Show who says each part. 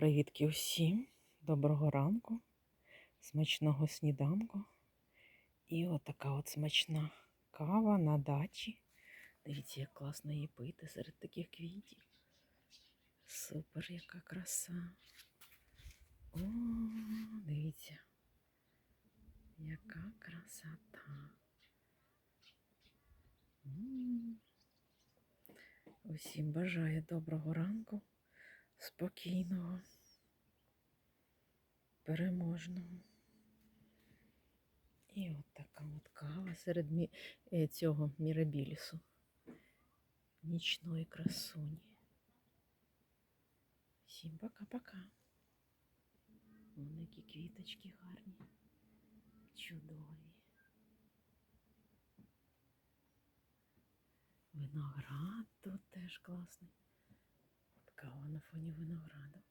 Speaker 1: Привітки усім, доброго ранку, смачного сніданку. І от така от смачна кава на дачі. Дивіться, як класно її пити серед таких квітів. Супер, яка краса. О, дивіться, яка красота. Усім бажаю доброго ранку, спокійного, переможного. І от така от кава серед мі... е, цього мірабілісу. Нічної красуні. Всім пока-пока. Вон які квіточки гарні, чудові. Виноград тут теж класний на фоні винограду.